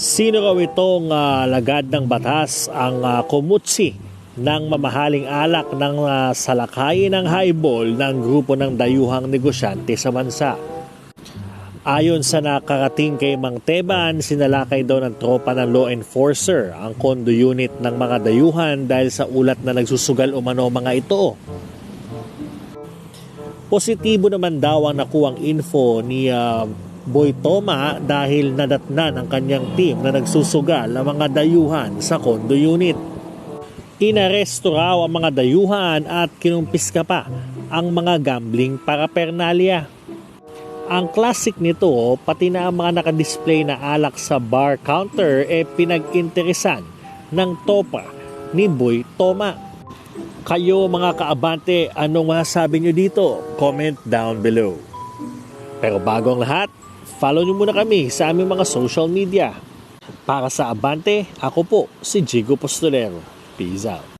Sino raw itong ah, lagad ng batas ang ah, kumutsi ng mamahaling alak ng uh, salakayin ng highball ng grupo ng dayuhang negosyante sa bansa? Ayon sa nakarating kay Mang Teban, sinalakay daw ng tropa ng law enforcer ang condo unit ng mga dayuhan dahil sa ulat na nagsusugal umano mga ito. Positibo naman daw ang nakuwang info ni ah, Boy Toma dahil nadatnan ang kanyang team na nagsusugal ang mga dayuhan sa condo unit. Inaresto raw ang mga dayuhan at kinumpiska pa ang mga gambling paraphernalia. Ang classic nito, pati na ang mga nakadisplay na alak sa bar counter e pinag-interesan ng topa ni Boy Toma. Kayo mga kaabante, anong masasabi nyo dito? Comment down below. Pero bago ang lahat, follow nyo muna kami sa aming mga social media. Para sa Abante, ako po si Jigo Postolero. Peace out.